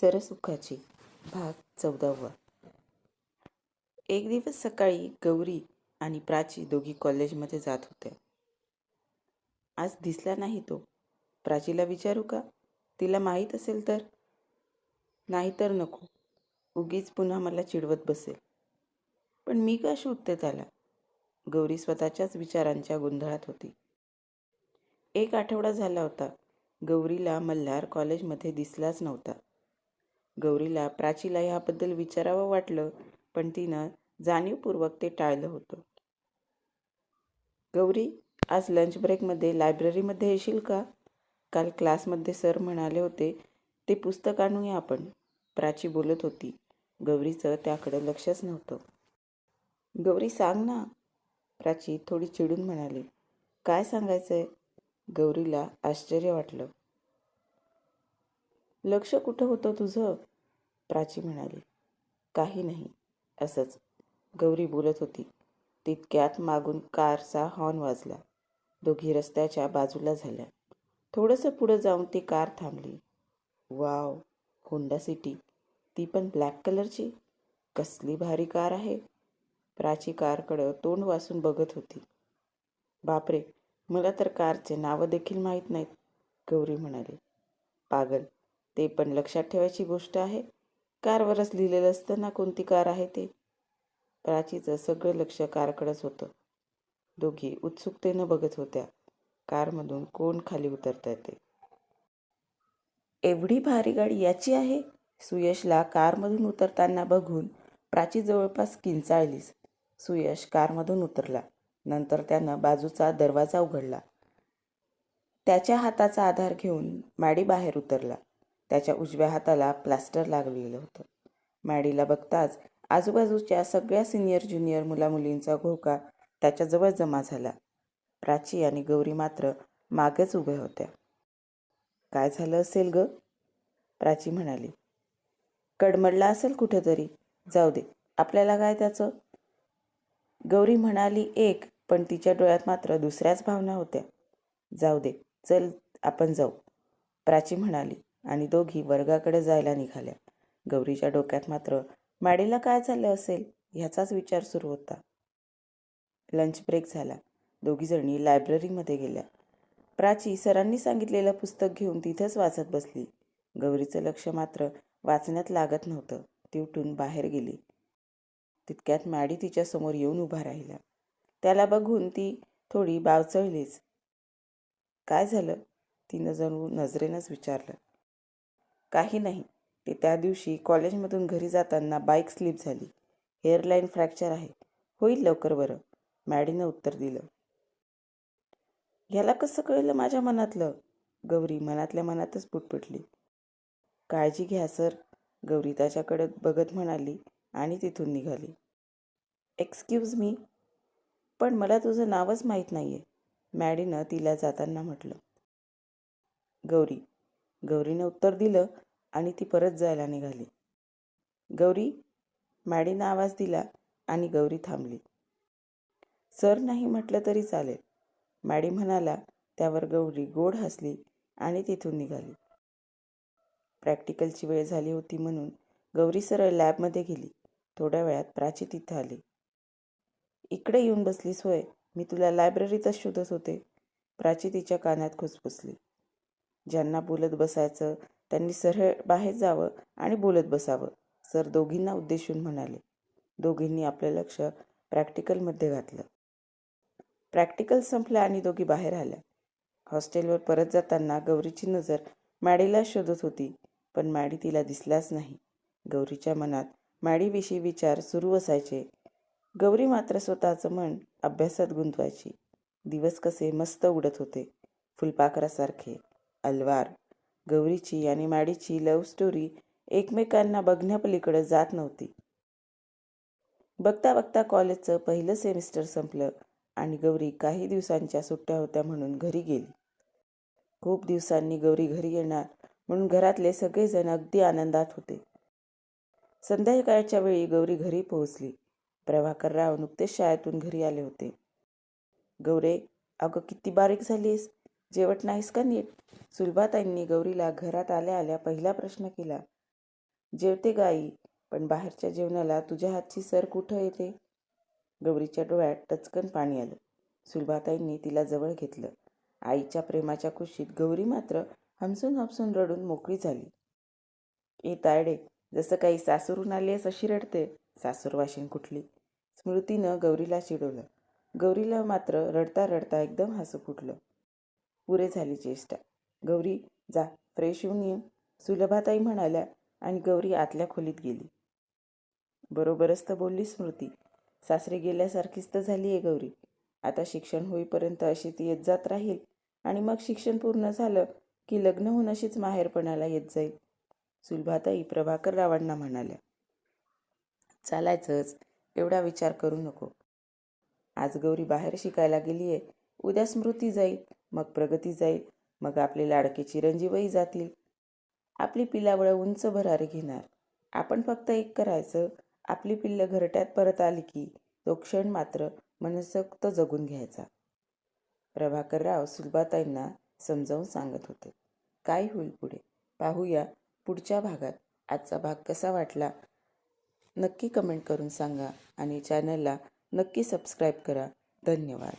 सरसुखाची भाग चौदावा. एक दिवस सकाळी गौरी आणि प्राची दोघी कॉलेजमध्ये जात होत्या. आज दिसला नाही तो. प्राचीला विचारू का? तिला माहीत असेल तर? नाही तर नको. उगीच पुन्हा मला चिडवत बसेल. पण मी का शोधते त्याला? गौरी स्वतःच्याच विचारांच्या गोंधळात होती. एक आठवडा झाला होता. गौरीला मल्हार कॉलेजमध्ये दिसलाच नव्हता. गौरीला प्राचीला ह्याबद्दल विचारावं वाटलं पण तिनं जाणीवपूर्वक ते टाळलं होतं. गौरी आज लंच ब्रेकमध्ये लायब्ररीमध्ये येशील का? काल क्लासमध्ये सर म्हणाले होते ते पुस्तक आणूया आपण. प्राची बोलत होती. गौरीचं त्याकडं लक्षच नव्हतं. गौरी सांग ना. प्राची थोडी चिडून म्हणाली. काय सांगायचं आहे गौरीला आश्चर्य वाटलं. लक्ष कुठं होतं तुझं? प्राची म्हणाली. काही नाही असंच. गौरी बोलत होती. तितक्यात मागून कारचा हॉर्न वाजला. दोघी रस्त्याच्या बाजूला झाल्या. थोडंसं पुढं जाऊन ती कार थांबली. Wow Honda City. ती पण ब्लॅक कलरची? कसली भारी कार आहे. प्राची कारकडं तोंड वासून बघत होती. बापरे मला तर कारचे नावं देखील माहीत नाहीत गौरी म्हणाली. पागल ते पण लक्षात ठेवायची गोष्ट आहे. कारवरच लिहिलेलं असतं ना कोणती कार आहे ते. प्राचीचं सगळं लक्ष कारकडंच होतं. दोघी उत्सुकतेनं बघत होत्या. कारमधून कोण खाली उतरता येते एवढी भारी गाडी याची आहे? सुयशला कारमधून उतरताना बघून प्राची जवळपास किंचाळलीस. सुयश कारमधून उतरला. नंतर त्यानं बाजूचा दरवाजा उघडला. त्याच्या हाताचा आधार घेऊन मॅडी बाहेर उतरला. त्याच्या उजव्या हाताला प्लास्टर लागलेलं होतं. मॅडीला बघताच आजूबाजूच्या सगळ्या सिनियर ज्युनियर मुलामुलींचा घोका त्याच्याजवळ जमा झाला. प्राची आणि गौरी मात्र मागेच उभ्या होत्या. काय झालं असेल ग? प्राची म्हणाली. कडमडला असेल कुठेतरी. जाऊ दे. आपल्याला काय त्याचं? गौरी म्हणाली एक पण तिच्या डोळ्यात मात्र दुसऱ्याच भावना होत्या. जाऊ दे. चल आपण जाऊ. प्राची म्हणाली. आणि दोघी वर्गाकडे जायला निघाल्या. गौरीच्या डोक्यात मात्र मॅडीला काय चाललं असेल ह्याचाच विचार सुरू होता. लंच ब्रेक झाला. दोघीजणी लायब्ररीमध्ये गेल्या. प्राची सरांनी सांगितलेलं पुस्तक घेऊन तिथंच वाचत बसली. गौरीचं लक्ष मात्र वाचण्यात लागत नव्हतं. ती उठून बाहेर गेली. तितक्यात मॅडी तिच्यासमोर येऊन उभा राहिला. त्याला बघून ती थोडी बावचळलीच. काय झालं? तिनं जणू नजरेनंच विचारलं. काही नाही. ते त्या दिवशी कॉलेजमधून घरी जाताना बाईक स्लिप झाली. हेअरलाईन फ्रॅक्चर आहे. होईल लवकर बरं. मॅडीनं उत्तर दिलं. ह्याला कसं कळलं माझ्या मनातलं? गौरी मनातल्या मनातच पुटपुटली. काळजी घ्या सर. गौरी त्याच्याकडे बघत म्हणाली आणि तिथून निघाली. एक्सक्यूज मी पण मला तुझं नावच माहीत नाही आहे मॅडीनं तिला जाताना म्हटलं. गौरी गौरीनं उत्तर दिलं आणि ती परत जायला निघाली. गौरी मॅडीनं आवाज दिला आणि गौरी थांबली. सर नाही म्हटलं तरी चालेल. मॅडी म्हणाला त्यावर गौरी गोड हसली आणि तिथून निघाली. प्रॅक्टिकलची वेळ झाली होती म्हणून गौरी सरळ लॅबमध्ये गेली. थोड्या वेळात प्राची तिथं आली. इकडे येऊन बसलीस होय. मी तुला लायब्ररीतच शोधत होते. प्राची तिच्या कानात खुसफुसली ज्यांना बोलत बसायचं त्यांनी सरळ बाहेर जावं आणि बोलत बसावं सर दोघींना उद्देशून म्हणाले. दोघींनी आपलं लक्ष प्रॅक्टिकलमध्ये घातलं. प्रॅक्टिकल संपलं आणि दोघी बाहेर आल्या. हॉस्टेलवर परत जाताना गौरीची नजर मॅडीला शोधत होती पण मॅडी तिला दिसलाच नाही. गौरीच्या मनात मॅडीविषयी विचार सुरू असायचे. गौरी मात्र स्वतःचं मन अभ्यासात गुंतवायची. दिवस कसे मस्त उडत होते. फुलपाखरासारखे अलवार. गौरीची आणि माडीची लव्ह स्टोरी एकमेकांना बघण्यापलीकडे जात नव्हती. बघता बघता कॉलेजचं पहिलं सेमिस्टर संपलं आणि गौरी काही दिवसांच्या सुट्ट्या होत्या म्हणून घरी गेली. खूप दिवसांनी गौरी घरी येणार म्हणून घरातले सगळेजण अगदी आनंदात होते. संध्याकाळच्या वेळी गौरी घरी पोहोचली. प्रभाकरराव नुकतेच शाळेतून घरी आले होते. गौरे अगं किती बारीक झालीस जेवट नाहीस का नीट? सुलभाताईंनी गौरीला घरात आल्या आल्या पहिला प्रश्न केला. जेवते गाई पण बाहेरच्या जेवणाला तुझ्या हातची सर कुठं येते? गौरीच्या डोळ्यात टचकन पाणी आलं. सुलभाताईंनी तिला जवळ घेतलं. आईच्या प्रेमाच्या कुशीत गौरी मात्र हमसून हमसून रडून मोकळी झाली. ए तायडे जसं काही सासूरून आली आहेस अशी रडते सासूरवाशीन कुठली. स्मृतीनं गौरीला चिडवलं. गौरीला मात्र रडता रडता एकदम हसू फुटलं. पुरे झाली चेष्टा गौरी जा फ्रेश येऊन ये. सुलभाताई म्हणाल्या आणि गौरी आतल्या खोलीत गेली. बरोबरच तर बोलली स्मृती. सासरे गेल्यासारखीच तर झाली आहे गौरी. आता शिक्षण होईपर्यंत अशी ती येत जात राहील आणि मग शिक्षण पूर्ण झालं की लग्न होऊन अशीच माहेरपणाला येत जाईल. सुलभाताई प्रभाकर रावांना म्हणाल्या चालायचंच एवढा विचार करू नको. आज गौरी बाहेर शिकायला गेली आहे उद्या स्मृती जाईल मग प्रगती जाईल मग आपले लाडके चिरंजीवही जातील. आपली पिलावळं उंच भरारी घेणार. आपण फक्त एक करायचं आपली पिल्लं घरट्यात परत आली की तो क्षण मात्र मनसोक्त जगून घ्यायचा. प्रभाकरराव सुलभाताईंना समजावून सांगत होते. काय होईल पुढे? पाहूया पुढच्या भागात आजचा भाग कसा वाटला? नक्की कमेंट करून सांगा आणि चॅनलला नक्की सबस्क्राईब करा. धन्यवाद.